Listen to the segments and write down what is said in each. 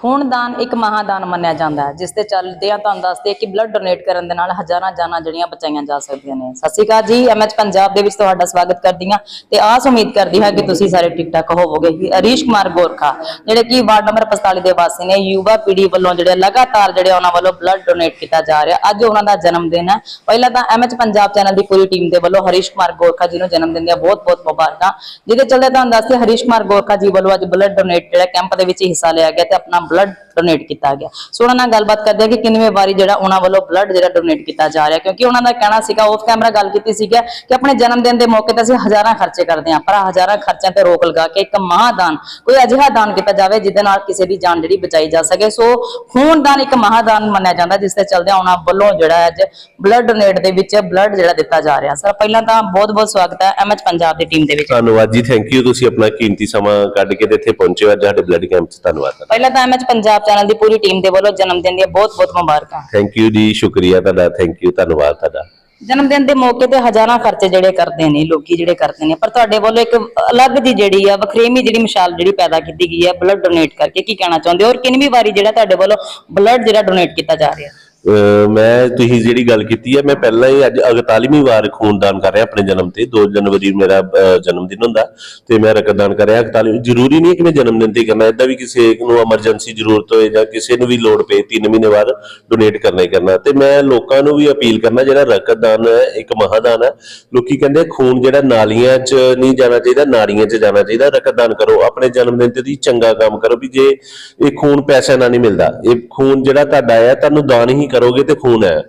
ਖੂਨਦਾਨ ਇੱਕ ਮਹਾਦਾਨ ਮੰਨਿਆ ਜਾਂਦਾ ਹੈ, ਜਿਸ ਤੇ ਚੱਲਦੇ ਆ ਤੁਹਾਨੂੰ ਦੱਸਦੇ ਆ ਕਿ ਬਲੱਡ ਡੋਨੇਟ ਕਰਨ ਦੇ ਨਾਲ ਹਜ਼ਾਰਾਂ ਜਾਨਾਂ ਜਿਹੜੀਆਂ ਬਚਾਈਆਂ ਜਾ ਸਕਦੀਆਂ ਨੇ। ਸਤਿ ਸ਼੍ਰੀ ਅਕਾਲ ਜੀ ਐਮਐਚ ਪੰਜਾਬ ਦੇ ਵਿੱਚ ਤੁਹਾਡਾ ਸਵਾਗਤ ਕਰਦੀ ਹਾਂ ਤੇ ਆਸ ਉਮੀਦ ਕਰਦੀ ਹਾਂ ਕਿ ਤੁਸੀਂ ਸਾਰੇ ਠੀਕ ਠਾਕ ਹੋਵੋਗੇ। ਹਰੀਸ਼ ਕੁਮਾਰ ਗੋਰਖਾ, ਜਿਹੜੇ ਕਿ ਵਾਰਡ ਨੰਬਰ 45 ਦੇ ਵਾਸੀ ਨੇ, ਯੁਵਾ ਪੀੜ੍ਹੀ ਵੱਲੋਂ ਜਿਹੜੇ ਲਗਾਤਾਰ ਜਿਹੜੇ ਉਹਨਾਂ ਵੱਲੋਂ ਬਲੱਡ ਡੋਨੇਟ ਕੀਤਾ ਜਾ ਰਿਹਾ, ਅੱਜ ਉਹਨਾਂ ਦਾ ਜਨਮ ਦਿਨ ਹੈ। ਪਹਿਲਾਂ ਤਾਂ ਐਮਐਚ ਪੰਜਾਬ ਚੈਨਲ ਦੀ ਪੂਰੀ ਟੀਮ ਦੇ ਵੱਲੋਂ ਹਰੀਸ਼ ਕੁਮਾਰ ਗੋਰਖਾ ਜੀ ਨੂੰ ਜਨਮ ਦਿਨ ਦੀਆਂ ਬਹੁਤ-ਬਹੁਤ ਮੁਬਾਰਕਾਂ। ਜਿਹਦੇ ਚੱਲਦੇ ਤੁਹਾਨੂੰ ਦੱਸਦੇ ਹਰੀਸ਼ ਕੁਮਾਰ ਗੋਰਖਾ ਜੀ ਵੱਲੋਂ ਅੱਜ ਬਲੱਡ ਡੋਨੇਟ ਜਿਹੜਾ ਕੈਂਪ ਦੇ ਵਿੱਚ ਹਿੱਸਾ ਲਿਆ ਗਿਆ ਤੇ ਆਪਣਾ ਬਲੱਡ ਡੋਨੇਟ ਕੀਤਾ ਗਿਆ। ਸੋ ਉਹਨਾਂ ਨਾਲ ਗੱਲਬਾਤ ਕਰਦੇ ਆ ਕਿ ਕਿੰਨਵੇਂ ਵਾਰੀ ਜਿਹੜਾ ਉਹਨਾਂ ਵੱਲੋਂ ਬਲੱਡ ਜਿਹੜਾ ਡੋਨੇਟ ਕੀਤਾ ਜਾ ਰਿਹਾ ਕਿਉਂਕਿ ਉਹਨਾਂ ਦਾ ਕਹਿਣਾ ਸੀਗਾ ਆਫ ਕੈਮਰਾ ਗੱਲ ਕੀਤੀ ਸੀਗਾ ਕਿ ਆਪਣੇ ਜਨਮ ਦਿਨ ਦੇ ਮੌਕੇ ਤੇ ਅਸੀਂ ਹਜ਼ਾਰਾਂ ਖਰਚੇ ਕਰਦੇ ਹਾਂ ਪਰ ਹਜ਼ਾਰਾਂ ਖਰਚਿਆਂ ਤੇ ਰੋਕ ਲਗਾ ਕੇ ਇੱਕ ਮਹਾਦਾਨ ਕੋਈ ਅਜਿਹਾ ਦਾਨ ਕੀਤਾ ਜਾਵੇ ਜਿਹਦੇ ਨਾਲ ਕਿਸੇ ਦੀ ਜਾਨ ਜਿਹੜੀ ਬਚਾਈ ਜਾ ਸਕੇ। ਸੋ ਖੂਨਦਾਨ ਇੱਕ ਮਹਾਦਾਨ ਮੰਨਿਆ ਜਾਂਦਾ ਜਿਸ ਤੇ ਚੱਲਦੇ ਉਹਨਾਂ ਵੱਲੋਂ ਜਿਹੜਾ ਅੱਜ ਬਲੱਡ ਡੋਨੇਟ ਦੇ ਵਿੱਚ ਬਲੱਡ ਜਿਹੜਾ ਦਿੱਤਾ ਜਾ ਰਿਹਾ। ਸਰ ਪਹਿਲਾਂ ਤਾਂ ਬਹੁਤ ਬਹੁਤ ਸਵਾਗਤ ਹੈ ਐਮਐਚ ਪੰਜਾਬ ਦੀ ਟੀਮ ਦੇ ਵਿੱਚ। ਧੰਨਵਾਦ ਜੀ ਥੈਂਕ ਯੂ ਤੁਸੀਂ ਆਪਣਾ ਕੀਮਤੀ ਸਮਾਂ ਕੱਢ ਕੇ ਇੱਥੇ ਪਹੁੰਚੇ ਹੋ ਅੱਜ ਸਾਡੇ ਬਲੱਡ ਕੈਂਪ 'ਚ। ਧੰਨਵਾਦ। ਪਹਿਲਾਂ ਤਾਂ ਐਮਐਚ ਪੰਜਾਬ ਚੈਨਲ ਦੀ ਪੂਰੀ ਟੀਮ ਦੇ ਵੱਲੋਂ ਜਨਮ ਦਿਨ ਦੀਆਂ ਬਹੁਤ ਬਹੁਤ ਮੁਬਾਰਕਾਂ। ਥੈਂਕ ਯੂ ਜੀ ਸ਼ੁਕਰੀਆ ਤੁਹਾਡਾ ਥੈਂਕ ਯੂ ਧੰਨਵਾਦ ਤੁਹਾਡਾ। ਜਨਮ ਦਿਨ ਦੇ ਮੌਕੇ ਤੇ ਹਜ਼ਾਰਾਂ ਖਰਚੇ ਜਿਹੜੇ ਕਰਦੇ ਨੇ ਲੋਕੀ ਜਿਹੜੇ ਕਰਦੇ ਨੇ ਪਰ ਤੁਹਾਡੇ ਵੱਲੋਂ ਇੱਕ ਅਲੱਗ ਜੀ ਜਿਹੜੀ ਆ ਵਖਰੇਵੀਂ ਜਿਹੜੀ ਮਿਸਾਲ ਜਿਹੜੀ ਪੈਦਾ ਕੀਤੀ ਗਈ ਹੈ ਬਲੱਡ ਡੋਨੇਟ ਕਰਕੇ ਕੀ ਕਹਿਣਾ ਚਾਹੁੰਦੇ ਹੋ? ਔਰ ਕਿੰਨਵੀਂ ਵਾਰੀ ਜਿਹੜਾ ਤੁਹਾਡੇ ਵੱਲੋਂ ਬਲੱਡ ਜਿਹੜਾ ਡੋਨੇਟ ਕੀਤਾ ਜਾ ਰਿਹਾ? ਮੈਂ ਤੁਸੀਂ ਜਿਹੜੀ ਗੱਲ ਕੀਤੀ ਹੈ, ਮੈਂ ਪਹਿਲਾਂ ਹੀ ਅੱਜ 41ਵੀਂ ਵਾਰ ਖੂਨਦਾਨ ਕਰ ਰਿਹਾ ਆਪਣੇ ਜਨਮ ਤੇ। 2 ਜਨਵਰੀ ਮੇਰਾ ਜਨਮ ਦਿਨ ਹੁੰਦਾ ਤੇ ਮੈਂ ਰਕਤਦਾਨ ਕਰ ਰਿਹਾ। 41 ਜ਼ਰੂਰੀ ਨਹੀਂ ਕਿ ਮੈਂ ਜਨਮ ਦਿਨ ਤੇ ਕਰਨਾ ਇਦਾਂ ਵੀ ਕਿਸੇ ਨੂੰ ਐਮਰਜੈਂਸੀ ਜ਼ਰੂਰਤ ਹੋਏ ਜਾਂ ਕਿਸੇ ਨੂੰ ਵੀ ਲੋੜ ਪਏ 3 ਮਹੀਨੇ ਬਾਅਦ ਡੋਨੇਟ ਕਰਨਾ ਹੀ ਕਰਨਾ। ਤੇ ਮੈਂ ਲੋਕਾਂ ਨੂੰ ਵੀ ਅਪੀਲ ਕਰਨਾ, ਜਿਹੜਾ ਰਕਤਦਾਨ ਹੈ, ਇੱਕ ਮਹਾਦਾਨ ਹੈ, ਲੋਕੀ ਕਹਿੰਦੇ ਖੂਨ ਜਿਹੜਾ ਨਾਲੀਆਂ 'ਚ ਨਹੀਂ ਜਾਣਾ ਚਾਹੀਦਾ, ਨਾੜੀਆਂ 'ਚ ਜਾਣਾ ਚਾਹੀਦਾ ਰਕਤਦਾਨ ਕਰੋ, ਆਪਣੇ ਜਨਮ ਦਿਨ ਤੇ ਤੁਸੀਂ ਚੰਗਾ ਕੰਮ ਕਰੋ ਵੀ ਜੇ ਇਹ ਖੂਨ ਪੈਸੇ ਨਾਲ ਨਹੀਂ ਮਿਲਦਾ। ਇਹ ਖੂਨ ਜਿਹੜਾ ਤੁਹਾਡਾ ਹੈ, ਤੁਹਾਨੂੰ ਦਾਨ ਹੀ ਕਰੋਗੇ ਤੇ ਖੂਨ ਹੈ।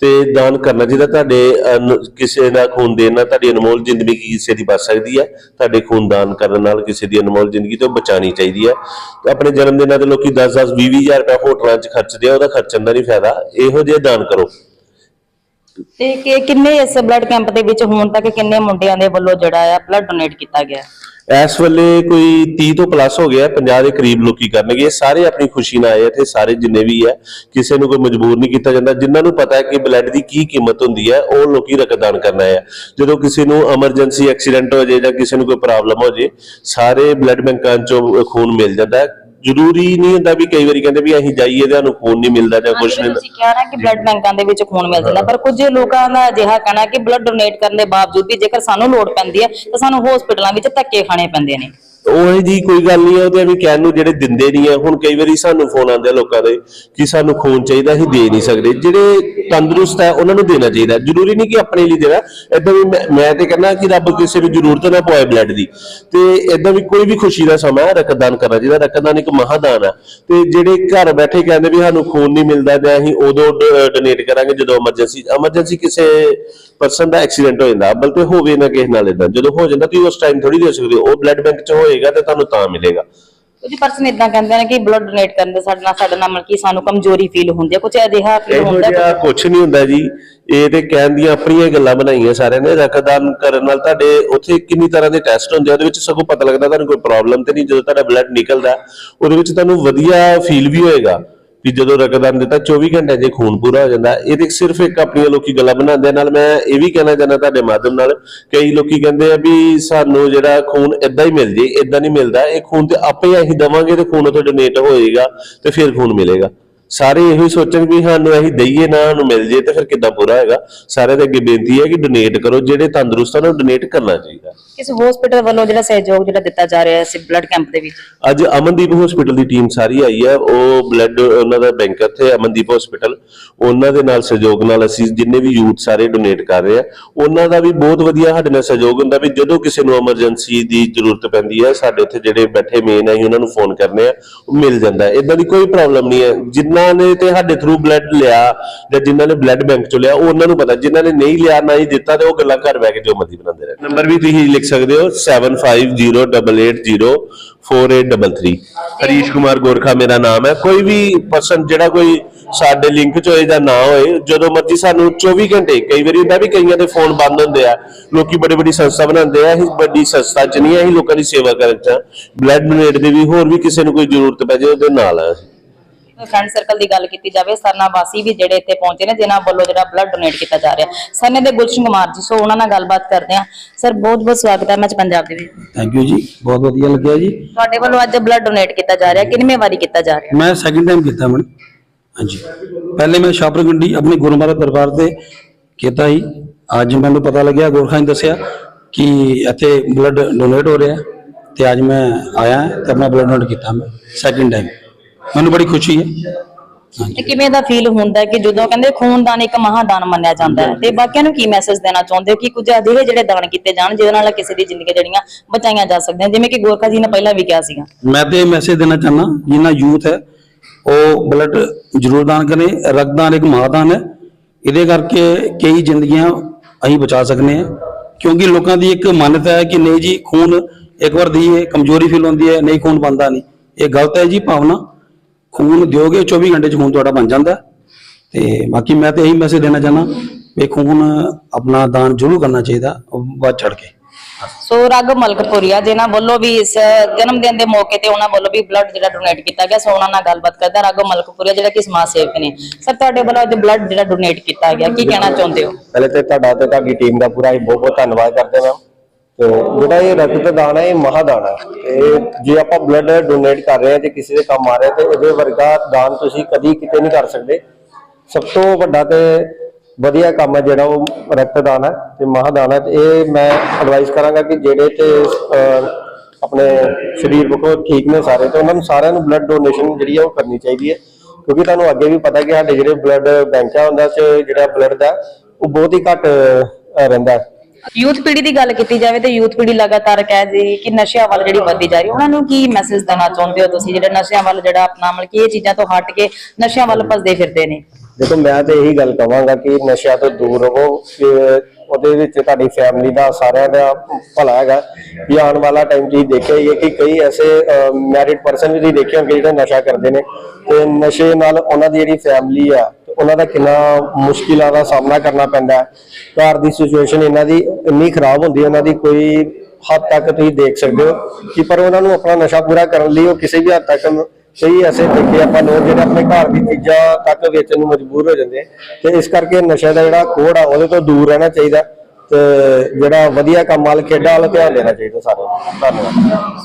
ਤੇ ਦਾਨ ਕਰਨਾ ਚਾਹੀਦਾ ਤੁਹਾਡੇ ਅਨ- ਕਿਸੇ ਦਾ ਖੂਨ ਦੇਣ ਨਾਲ ਤੁਹਾਡੀ ਅਨਮੋਲ ਜ਼ਿੰਦਗੀ ਕਿਸੇ ਦੀ ਬਚ ਸਕਦੀ ਹੈ। ਤੁਹਾਡੇ ਖੂਨ ਦਾਨ ਕਰਨ ਨਾਲ ਕਿਸੇ ਦੀ ਅਨਮੋਲ ਜ਼ਿੰਦਗੀ ਤੋਂ ਬਚਾਣੀ ਚਾਹੀਦੀ ਹੈ। ਆਪਣੇ ਜਨਮ ਦਿਨਾਂ ਤੇ ਲੋਕੀ 10-10 20-20000 ਰੁਪਏ ਹੋਟਲਾਂ 'ਚ ਖਰਚਦੇ ਆ, ਉਹਦਾ ਖਰਚਣ ਦਾ ਨਹੀਂ ਫਾਇਦਾ। ਇਹੋ ਜਿਹੇ ਦਾਨ ਕਰੋ। ਤੇ ਕਿ ਕਿੰਨੇ ਇਸ ਬਲੱਡ ਕੈਂਪ ਦੇ ਵਿੱਚ ਹੁਣ ਤੱਕ ਕਿੰਨੇ ਮੁੰਡਿਆਂ ਦੇ ਵੱਲੋਂ ਜਿਹੜਾ ਆ ਬਲੱਡ ਡੋਨੇਟ ਕੀਤਾ ਗਿਆ? ਇਸ ਵੇਲੇ ਕੋਈ 30 ਤੋਂ ਪਲੱਸ ਹੋ ਗਿਆ 50 ਦੇ ਕਰੀਬ ਲੋਕੀ ਕਰਨਗੇ। ਸਾਰੇ ਆਪਣੀ ਖੁਸ਼ੀ ਨਾਲ ਆਏ ਆ ਸਾਰੇ ਜਿੰਨੇ ਵੀ ਹੈ ਕਿਸੇ ਨੂੰ ਕੋਈ ਮਜਬੂਰ ਨਹੀਂ ਕੀਤਾ ਜਾਂਦਾ। ਜਿਨ੍ਹਾਂ ਨੂੰ ਪਤਾ ਹੈ ਕਿ ਬਲੱਡ ਦੀ ਕੀ ਕੀਮਤ ਹੁੰਦੀ ਹੈ ਉਹ ਲੋਕੀ ਰਕਤਦਾਨ ਕਰਨਾ ਹੈ ਜਦੋਂ ਕਿਸੇ ਨੂੰ ਐਮਰਜੈਂਸੀ ਐਕਸੀਡੈਂਟ ਹੋ ਜਾਏ ਜਾਂ ਕਿਸੇ ਨੂੰ ਕੋਈ ਪ੍ਰੋਬਲਮ ਹੋ ਜਾਏ, ਸਾਰੇ ਬਲੱਡ ਬੈਂਕਾਂ ਚੋਂ ਖੂਨ ਮਿਲ ਜਾਂਦਾ। ਹੈ ਜ਼ਰੂਰੀ ਨਹੀਂ ਹੁੰਦਾ ਵੀ ਕਈ ਵਾਰੀ ਕਹਿੰਦੇ ਵੀ ਅਸੀਂ ਜਾਈਏ ਤੇ ਸਾਨੂੰ ਖੂਨ ਨਹੀਂ ਮਿਲਦਾ ਜਾਂ ਕੁਝ ਨਹੀਂ। ਤੁਸੀਂ ਕਿਹਾ ਨਾ ਕਿ ਬਲੱਡ ਬੈਂਕਾਂ ਦੇ ਵਿੱਚ ਖੂਨ ਮਿਲ ਜਾਂਦਾ ਪਰ ਕੁਝ ਲੋਕਾਂ ਦਾ ਅਜਿਹਾ ਕਹਿਣਾ ਕਿ ਬਲੱਡ ਡੋਨੇਟ ਕਰਨ ਦੇ ਬਾਵਜੂਦ ਵੀ ਜੇਕਰ ਸਾਨੂੰ ਲੋੜ ਪੈਂਦੀ ਹੈ ਤਾਂ ਸਾਨੂੰ ਹਸਪੀਟਲਾਂ ਵਿੱਚ ਧੱਕੇ ਖਾਣੇ ਪੈਂਦੇ ਨੇ। ਉਹ ਜੀ ਕੋਈ ਗੱਲ ਨਹੀਂ ਹੈ ਉਹਦੇ ਵੀ ਕਹਿਣ ਨੂੰ ਜਿਹੜੇ ਦਿੰਦੇ ਨਹੀਂ ਆ, ਹੁਣ ਕਈ ਵਾਰੀ ਸਾਨੂੰ ਫੋਨ ਆਉਂਦੇ ਆ ਲੋਕਾਂ ਦੇ ਕਿ ਸਾਨੂੰ ਖੂਨ ਚਾਹੀਦਾ, ਅਸੀਂ ਦੇ ਨਹੀਂ ਸਕਦੇ। ਜਿਹੜੇ ਤੰਦਰੁਸਤ ਹੈ ਉਹਨਾਂ ਨੂੰ ਦੇਣਾ ਚਾਹੀਦਾ। ਜ਼ਰੂਰੀ ਨਹੀਂ ਕਿ ਆਪਣੇ ਲਈ ਦੇਣਾ। ਏਦਾਂ ਵੀ ਮੈਂ- ਤੇ ਕਹਿੰਦਾ ਕਿ ਰੱਬ ਕਿਸੇ ਨੂੰ ਜ਼ਰੂਰਤ ਨਾ ਪਵਾਏ ਬਲੱਡ ਦੀ। ਤੇ ਏਦਾਂ ਵੀ ਕੋਈ ਵੀ ਖੁਸ਼ੀ ਦਾ ਸਮਾਂ ਰਕਤਦਾਨ ਕਰਨਾ ਚਾਹੀਦਾ। ਰਕਤਦਾਨ ਇੱਕ ਮਹਾਦਾਨ ਹੈ ਤੇ ਜਿਹੜੇ ਘਰ ਬੈਠੇ ਕਹਿੰਦੇ ਵੀ ਸਾਨੂੰ ਖੂਨ ਨਹੀਂ ਮਿਲਦਾ ਤੇ ਅਸੀਂ ਉਦੋਂ ਡੋਨੇਟ ਕਰਾਂਗੇ ਜਦੋਂ ਐਮਰਜੈਂਸੀ ਐਮਰਜੈਂਸੀ ਕਿਸੇ ਪਰਸਨ ਦਾ ਐਕਸੀਡੈਂਟ ਹੋ ਜਾਂਦਾ। ਬਲਕਿ ਹੋਵੇ ਨਾ ਕਿਸੇ ਨਾਲ ਇਦਾਂ ਜਦੋਂ ਹੋ ਜਾਂਦਾ ਤੁਸੀਂ ਉਸ ਟਾਈਮ ਥੋੜੀ ਦੇ ਸਕਦੇ ਹੋ। ਉਹ ਬਲੱਡ ਬੈਂਕ 'ਚ ਹੋਏ ਹੋਏਗਾ ਤੇ ਤੁਹਾਨੂੰ ਤਾਂ ਮਿਲੇਗਾ। ਕੁਝ ਪਰਸਨ ਇਦਾਂ ਕਹਿੰਦੇ ਨੇ ਕਿ ਬਲੱਡ ਡੋਨੇਟ ਕਰਨ ਦੇ ਸਾਡੇ ਨਾਲ ਸਾਡੇ ਨਾਲ ਮਤਲਬ ਕਿ ਸਾਨੂੰ ਕਮਜ਼ੋਰੀ ਫੀਲ ਹੁੰਦੀ ਹੈ ਕੁਝ ਅਜਿਹਾ ਫੀਲ ਇਹੋ ਹੁੰਦਾ ਜਿਹਾ ਹੈ ਕੁਝ ਨਹੀਂ ਹੁੰਦਾ ਜੀ। ਇਹ ਤੇ ਕਹਿਣ ਦੀਆਂ ਆਪਣੀਆਂ ਗੱਲਾਂ ਬਣਾਈਆਂ ਸਾਰਿਆਂ ਨੇ। ਰਕਤਦਾਨ ਕਰਨ ਨਾਲ ਤੁਹਾਡੇ ਉੱਥੇ ਕਿੰਨੀ ਤਰ੍ਹਾਂ ਦੇ ਟੈਸਟ ਹੁੰਦੇ ਆ ਉਹਦੇ ਵਿੱਚ ਸਗੋਂ ਪਤਾ ਲੱਗਦਾ ਤੁਹਾਨੂੰ ਕੋਈ ਪ੍ਰੋਬਲਮ ਤੇ ਨਹੀਂ। ਜਦੋਂ ਤੁਹਾਡਾ ਬਲੱਡ ਨਿਕਲਦਾ ਉਹਦੇ ਵਿੱਚ ਤੁਹਾਨੂੰ ਵਧੀਆ ਫੀਲ ਵੀ ਹੋਏਗਾ। ਵੀ ਜਦੋਂ ਰਕਤਦਾਨ ਦਿੱਤਾ 24 ਘੰਟਿਆਂ 'ਚ ਖੂਨ ਪੂਰਾ ਹੋ ਜਾਂਦਾ। ਇਹ ਤੇ ਸਿਰਫ ਇੱਕ ਆਪਣੀਆਂ ਲੋਕੀ ਗੱਲਾਂ ਬਣਾਉਂਦੇ ਨਾਲ ਮੈਂ ਇਹ ਵੀ ਕਹਿਣਾ ਚਾਹੁੰਦਾ ਤੁਹਾਡੇ ਮਾਧਿਅਮ ਨਾਲ, ਕਈ ਲੋਕੀ ਕਹਿੰਦੇ ਆ ਵੀ ਸਾਨੂੰ ਜਿਹੜਾ ਖੂਨ ਇਦਾਂ ਹੀ ਮਿਲ ਜੇ ਇਦਾਂ ਨਹੀਂ ਮਿਲਦਾ। ਇਹ ਖੂਨ ਤੇ ਆਪੇ ਅਸੀਂ ਦਵਾਂਗੇ ਤੇ ਖੂਨ ਉੱਥੋਂ ਡੋਨੇਟ ਹੋਏਗਾ ਤੇ ਫਿਰ ਖੂਨ ਮਿਲੇਗਾ। ਸਾਰੇ ਇਹੋ ਹੀ ਸੋਚਣ ਵੀ ਸਾਨੂੰ ਅਸੀਂ ਦਈਏ ਨਾ ਸਾਨੂੰ ਮਿਲ ਜੇ ਤੇ ਫਿਰ ਕਿੱਦਾਂ ਪੂਰਾ ਹੋਏਗਾ ਸਾਰਿਆਂ ਦੇ ਅੱਗੇ ਬੇਨਤੀ ਹੈ ਕਿ ਡੋਨੇਟ ਕਰੋ ਜਿਹੜੇ ਤੰਦਰੁਸਤ ਹਨ ਉਹ ਡੋਨੇਟ ਕਰਨਾ ਚਾਹੀਦਾ। ਕਿਸ ਹਸਪੀਟਲ ਵੱਲੋਂ ਜਿਹੜਾ ਸਹਿਯੋਗ ਜਿਹੜਾ ਦਿੱਤਾ ਜਾ ਰਿਹਾ ਇਸ ਬਲੱਡ ਕੈਂਪ ਦੇ ਵਿੱਚ? ਅੱਜ ਅਮਨਦੀਪ ਹਸਪੀਟਲ ਦੀ ਟੀਮ ਸਾਰੀ ਆਈ ਹੈ ਉਹ ਬਲੱਡ ਉਹਨਾਂ ਦਾ ਬੈਂਕਰ ਤੇ ਅਮਨਦੀਪ ਹਸਪੀਟਲ ਉਹਨਾਂ ਦੇ ਨਾਲ ਸਹਿਯੋਗ ਨਾਲ ਅਸੀਂ ਜਿੰਨੇ ਵੀ ਯੂਥ ਸਾਰੇ ਡੋਨੇਟ ਕਰ ਰਹੇ ਆ ਉਹਨਾਂ ਦਾ ਵੀ ਬਹੁਤ ਵਧੀਆ ਸਾਡੇ ਨਾਲ ਸਹਿਯੋਗ ਹੁੰਦਾ ਵੀ ਜਦੋਂ ਕਿਸੇ ਨੂੰ ਐਮਰਜੈਂਸੀ ਦੀ ਜ਼ਰੂਰਤ ਪੈਂਦੀ ਹੈ ਸਾਡੇ ਉੱਥੇ ਜਿਹੜੇ ਬੈਠੇ ਮੇਨ ਹੈ ਉਹਨਾਂ ਨੂੰ ਫੋਨ ਕਰਨੇ ਆ ਉਹ ਮਿਲ ਜਾਂਦਾ। ਇਦਾਂ ਦੀ ਕੋਈ ਪ੍ਰੋਬਲਮ ਨਹੀਂ ਹੈ। ਜਿਨ੍ਹਾਂ ਨੇ ਤੇ ਸਾਡੇ ਥਰੂ ਬਲੱਡ ਲਿਆ ਜਾਂ ਜਿਨ੍ਹਾਂ ਨੇ ਬਲੱਡ ਬੈਂਕ ਚੋਂ ਲਿਆ ਉਹਨਾਂ ਨੂੰ ਪਤਾ ਜਿਨ੍ਹਾਂ ਨੇ ਨਹੀਂ ਲਿਆ ਨਾ ਹੀ ਦਿੱਤਾ ਤੇ ਉਹ ਗੱਲਾਂ ਘਰ ਬਹਿ ਕੇ ਜੋ ਮਰਜ਼ੀ ਬਣਾਉਂਦੇ ਰਹੇ। ਨੰਬਰ ਵੀ ਤੁਸੀਂ ਲਿਖ ਸਕਦੇ ਹੋ 7508804833 ਹਰੀਸ਼ ਕੁਮਾਰ ਗੋਰਖਾ ਮੇਰਾ ਨਾਮ ਹੈ। ਕੋਈ ਵੀ ਪਰਸਨ ਜਿਹੜਾ ਕੋਈ ਸਾਡੇ ਲਿੰਕ ਚ ਹੋਏ ਜਾਂ ਨਾ ਹੋਏ ਜਦੋਂ ਮਰਜ਼ੀ ਸਾਨੂੰ 24 ਘੰਟੇ ਕਈ ਵਾਰੀ ਹੁੰਦਾ ਵੀ ਕਈਆਂ ਦੇ ਫੋਨ ਬੰਦ ਹੁੰਦੇ ਆ ਲੋਕੀ ਬੜੀ ਬੜੀ ਸੰਸਥਾ ਬਣਾਉਂਦੇ ਆ ਅਸੀਂ ਵੱਡੀ ਸੰਸਥਾ ਚ ਨਹੀਂ ਆ, ਅਸੀਂ ਲੋਕਾਂ ਦੀ ਸੇਵਾ ਕਰਨ ਚ ਬਲੱਡ ਡੋਨੇਟ ਦੇ ਵੀ ਹੋਰ ਵੀ ਕਿਸੇ ਨੂੰ ਕੋਈ ਜ਼ਰੂਰਤ ਪੈ ਜਾਏ ਉਹਦੇ ਨਾਲ ਆ ਫਰੈਂਡ ਸਰਕਲ ਦੀ ਗੱਲ ਕੀਤੀ ਜਾਵੇ ਸਰਨਾ ਵਾਸੀ ਵੀ ਜਿਹੜੇ ਇੱਥੇ ਪਹੁੰਚੇ ਨੇ ਜਿਨ੍ਹਾਂ ਵੱਲੋਂ ਜਿਹੜਾ ਬਲੱਡ ਡੋਨੇਟ ਕੀਤਾ ਜਾ ਰਿਹਾ। ਸਰਨੇ ਦੇ ਗੁਲਸ਼ਨ ਕੁਮਾਰ ਜੀ ਸੋ ਉਹਨਾਂ ਨਾਲ ਗੱਲਬਾਤ ਕਰਦੇ ਹਾਂ। ਸਰ ਬਹੁਤ ਬਹੁਤ ਸਵਾਗਤ ਹੈ ਮੈਚ ਪੰਜਾਬ ਦੇ ਵਿੱਚ। ਥੈਂਕ ਯੂ ਜੀ ਬਹੁਤ ਵਧੀਆ ਲੱਗਿਆ ਜੀ। ਤੁਹਾਡੇ ਵੱਲੋਂ ਅੱਜ ਬਲੱਡ ਡੋਨੇਟ ਕੀਤਾ ਜਾ ਰਿਹਾ ਕਿੰਨਵੇਂ ਵਾਰੀ ਕੀਤਾ ਜਾ ਰਿਹਾ? ਮੈਂ ਸੈਕਿੰਡ ਟਾਈਮ ਕੀਤਾ ਮੈਡਮ। ਹਾਂਜੀ। ਪਹਿਲੇ ਮੈਂ ਸ਼ਾਪਰਗੰਡੀ ਆਪਣੇ ਗੁਰੂ ਮਹਾਰਾਜ ਦਰਬਾਰ ਤੇ ਕੀਤਾ ਸੀ ਅੱਜ ਮੈਨੂੰ ਪਤਾ ਲੱਗਿਆ ਗੋਰਖਾਂ ਨੇ ਦੱਸਿਆ ਕਿ ਇੱਥੇ ਬਲੱਡ ਡੋਨੇਟ ਹੋ ਰਿਹਾ ਹੈ ਤੇ ਅੱਜ ਮੈਂ ਆਇਆ ਤੇ ਆਪਣਾ ਬਲੱਡ ਡੋਨੇਟ ਕੀਤਾ ਮੈਂ ਸੈਕਿੰਡ ਟਾਈਮ ਮੈਨੂੰ ਬੜੀ ਖੁਸ਼ੀ ਹੈ। ਤੇ ਕਿਵੇਂ ਦਾ ਫੀਲ ਹੁੰਦਾ ਹੈ ਕਿ ਜਦੋਂ ਕਹਿੰਦੇ ਖੂਨਦਾਨ ਇੱਕ ਮਹਾਦਾਨ ਮੰਨਿਆ ਜਾਂਦਾ ਹੈ? ਤੇ ਬਾਕੀਆਂ ਨੂੰ ਕੀ ਮੈਸੇਜ ਦੇਣਾ ਚਾਹੁੰਦੇ ਹੋ ਕਿ ਕੁਝ ਅਜਿਹੇ ਜਿਹੜੇ ਦਾਨ ਕੀਤੇ ਜਾਣ ਜਿਹਦੇ ਨਾਲ ਕਿਸੇ ਦੀ ਜ਼ਿੰਦਗੀ ਜਿਹੜੀਆਂ ਬਚਾਈਆਂ ਜਾ ਸਕਦੀਆਂ? ਜਿਵੇਂ ਕਿ ਗੋਰਖਾ ਜੀ ਨੇ ਪਹਿਲਾਂ ਵੀ ਕਿਹਾ ਸੀਗਾ। ਮੈਂ ਤੇ ਮੈਸੇਜ ਦੇਣਾ ਚਾਹਨਾ ਜਿੰਨਾ ਯੂਥ ਹੈ ਉਹ ਬਲੱਡ ਜ਼ਰੂਰ ਦਾਨ ਕਰੇ ਰਕਤਦਾਨ ਇੱਕ ਮਹਾਦਾਨ ਹੈ। ਇਹਦੇ ਕਰਕੇ ਕਈ ਜ਼ਿੰਦਗੀਆਂ ਅਸੀਂ ਬਚਾ ਸਕਨੇ ਹਾਂ। ਕਿਉਂਕਿ ਲੋਕਾਂ ਦੀ ਇੱਕ ਮਾਨਤਾ ਹੈ ਕਿ ਨਹੀਂ ਜੀ ਖੂਨ ਇੱਕ ਵਾਰ ਦਈਏ ਕਮਜ਼ੋਰੀ ਫੀਲ ਹੁੰਦੀ ਹੈ ਨਹੀਂ ਖੂਨ ਬੰਦਾ ਨਹੀਂ। ਇਹ ਗਲਤ ਹੈ ਜੀ ਭਾਵਨਾ। ਖੂਨ ਦਿਓਗੇ 24 ਘੰਟੇ ਚ ਖੂਨ ਤੁਹਾਡਾ ਬਣ ਜਾਂਦਾ। ਤੇ ਬਾਕੀ ਮੈਂ ਤੇ ਇਹੀ ਮੈਸੇਜ ਦੇਣਾ ਚਾਹਨਾ ਵੀ ਖੂਨ ਆਪਣਾ ਦਾਨ ਜ਼ਰੂਰ ਕਰਨਾ ਚਾਹੀਦਾ ਵੱਧ ਚੜ ਕੇ। ਸੋ ਰਗ ਮਲਕਪੁਰੀਆ ਜਿਨ੍ਹਾਂ ਵੱਲੋਂ ਵੀ ਇਸ ਜਨਮ ਦਿਨ ਦੇ ਮੌਕੇ ਤੇ ਉਹਨਾਂ ਵੱਲੋਂ ਵੀ ਬਲੱਡ ਜਿਹੜਾ ਡੋਨੇਟ ਕੀਤਾ ਗਿਆ ਸੋ ਉਹਨਾਂ ਨਾਲ ਗੱਲਬਾਤ ਕਰਦਾ ਰਗ ਮਲਕਪੁਰੀਆ ਜਿਹੜਾ ਕਿ ਸਮਾਜ ਸੇਵਕ ਨੇ। ਸਰ ਤੁਹਾਡੇ ਵੱਲੋਂ ਅੱਜ ਬਲੱਡ ਜਿਹੜਾ ਡੋਨੇਟ ਕੀਤਾ ਗਿਆ ਕੀ ਕਹਿਣਾ ਚਾਹੁੰਦੇ ਹੋ? ਪਹਿਲੇ ਤੇ ਤੁਹਾਡਾ ਤੇ ਤੁਹਾਡੀ ਟੀਮ ਦਾ ਪੂਰਾ ਹੀ ਬਹੁਤ ਬਹੁਤ ਧੰਨਵਾਦ ਕਰਦੇ ਹਾਂ। ਤੇ ਜਿਹੜਾ ਇਹ ਰਕਤਦਾਨ ਹੈ, ਇਹ ਮਹਾਦਾਨ ਹੈ। ਤੇ ਜੇ ਆਪਾਂ ਬਲੱਡ ਡੋਨੇਟ ਕਰ ਰਹੇ ਹਾਂ ਤੇ ਕਿਸੇ ਦੇ ਕੰਮ ਆ ਰਿਹਾ ਤੇ ਇਹਦੇ ਵਰਗਾ ਦਾਨ ਤੁਸੀਂ ਕਦੀ ਕਿਤੇ ਨਹੀਂ ਕਰ ਸਕਦੇ। ਸਭ ਤੋਂ ਵੱਡਾ ਤੇ ਵਧੀਆ ਕੰਮ ਹੈ ਜਿਹੜਾ ਉਹ ਰਕਤਦਾਨ ਹੈ ਤੇ ਮਹਾਦਾਨ ਹੈ। ਤੇ ਇਹ ਮੈਂ ਐਡਵਾਈਸ ਕਰਾਂਗਾ ਕਿ ਜਿਹੜੇ ਤੇ ਆਪਣੇ ਸਰੀਰ ਪੱਖੋਂ ਠੀਕ ਨੇ ਸਾਰੇ ਤੇ ਉਹਨਾਂ ਨੂੰ ਸਾਰਿਆਂ ਨੂੰ ਬਲੱਡ ਡੋਨੇਸ਼ਨ ਜਿਹੜੀ ਹੈ ਉਹ ਕਰਨੀ ਚਾਹੀਦੀ ਹੈ। ਕਿਉਂਕਿ ਤੁਹਾਨੂੰ ਅੱਗੇ ਵੀ ਪਤਾ ਕਿ ਸਾਡੇ ਜਿਹੜੇ ਬਲੱਡ ਬੈਂਕਾਂ ਹੁੰਦਾ ਚ ਜਿਹੜਾ ਬਲੱਡ ਦਾ ਉਹ ਬਹੁਤ ਹੀ ਘੱਟ ਰਹਿੰਦਾ ਯੂਥ ਪੀੜ੍ਹੀ ਦੀ ਗੱਲ ਕੀਤੀ ਜਾਵੇ ਤੇ ਯੂਥ ਪੀੜ੍ਹੀ ਲਗਾਤਾਰ ਕਹਿ ਜੀ ਕਿ ਨਸ਼ਿਆਂ ਵੱਲ ਜਿਹੜੀ ਵੱਧਦੀ ਜਾ ਰਹੀ ਉਹਨਾਂ ਨੂੰ ਕੀ ਮੈਸੇਜ ਦੇਣਾ ਚਾਹੁੰਦੇ ਹੋ ਤੁਸੀਂ? ਜਿਹੜੇ ਨਸ਼ਿਆਂ ਵੱਲ, ਜਿਹੜਾ ਆਪਣਾ ਮਤਲਬ ਕਿ ਇਹ ਚੀਜ਼ਾਂ ਤੋਂ ਹਟ ਕੇ ਨਸ਼ਿਆਂ ਵੱਲ ਭੱਜਦੇ ਫਿਰਦੇ ਨੇ। ਦੇਖੋ, ਮੈਂ ਤੇ ਇਹੀ ਗੱਲ ਕਹਾਂਗਾ ਕਿ ਨਸ਼ਿਆਂ ਤੋਂ ਦੂਰ ਰਹੋ। ਉਹਦੇ ਵਿੱਚ ਤੁਹਾਡੀ ਫੈਮਿਲੀ ਦਾ, ਸਾਰਿਆਂ ਦਾ ਭਲਾ ਹੈਗਾ। ਕਿ ਆਉਣ ਵਾਲਾ ਟਾਈਮ ਤੁਸੀਂ ਦੇਖਿਆ ਹੀ ਹੈ ਕਿ ਕਈ ਐਸੇ ਮੈਰਿਡ ਪਰਸਨ ਵੀ ਤੁਸੀਂ ਦੇਖੇ ਹੋਣਗੇ ਜਿਹੜੇ ਨਸ਼ਾ ਕਰਦੇ ਨੇ। ਤੇ ਨਸ਼ੇ ਨਾਲ ਉਹਨਾਂ ਦੀ ਜਿਹੜੀ ਫੈਮਿਲੀ ਆ ਉਹਨਾਂ ਦਾ ਕਿੰਨਾ ਮੁਸ਼ਕਿਲਾਂ ਦਾ ਸਾਹਮਣਾ ਕਰਨਾ ਪੈਂਦਾ ਹੈ ਘਰ ਦੀ ਸਿਚੁਏਸ਼ਨ ਇਹਨਾਂ ਦੀ ਇੰਨੀ ਖਰਾਬ ਹੁੰਦੀ ਹੈ, ਉਹਨਾਂ ਦੀ ਕੋਈ ਹੱਦ ਤੱਕ ਤੁਸੀਂ ਦੇਖ ਸਕਦੇ ਹੋ ਕਿ ਪਰ ਉਹਨਾਂ ਨੂੰ ਆਪਣਾ ਨਸ਼ਾ ਪੂਰਾ ਕਰਨ ਲਈ ਉਹ ਕਿਸੇ ਵੀ ਹੱਦ ਤੱਕ ਕਈ ਐਸੇ ਦੇਖੇ ਆਪਾਂ ਲੋਕ ਜਿਹੜੇ ਆਪਣੇ ਘਰ ਦੀ ਚੀਜ਼ਾਂ ਤੱਕ ਵੇਚਣ ਨੂੰ ਮਜਬੂਰ ਹੋ ਜਾਂਦੇ ਆ। ਤੇ ਇਸ ਕਰਕੇ ਨਸ਼ੇ ਦਾ ਜਿਹੜਾ ਕੋੜ ਆ, ਉਹਦੇ ਤੋਂ ਦੂਰ ਰਹਿਣਾ ਚਾਹੀਦਾ ਤੇ ਜਿਹੜਾ ਵਧੀਆ ਕੰਮ ਵੱਲ ਖੇਡਾਂ ਵੱਲ ਧਿਆਨ ਦੇਣਾ ਚਾਹੀਦਾ ਸਾਰਿਆਂ ਨੂੰ ਧੰਨਵਾਦ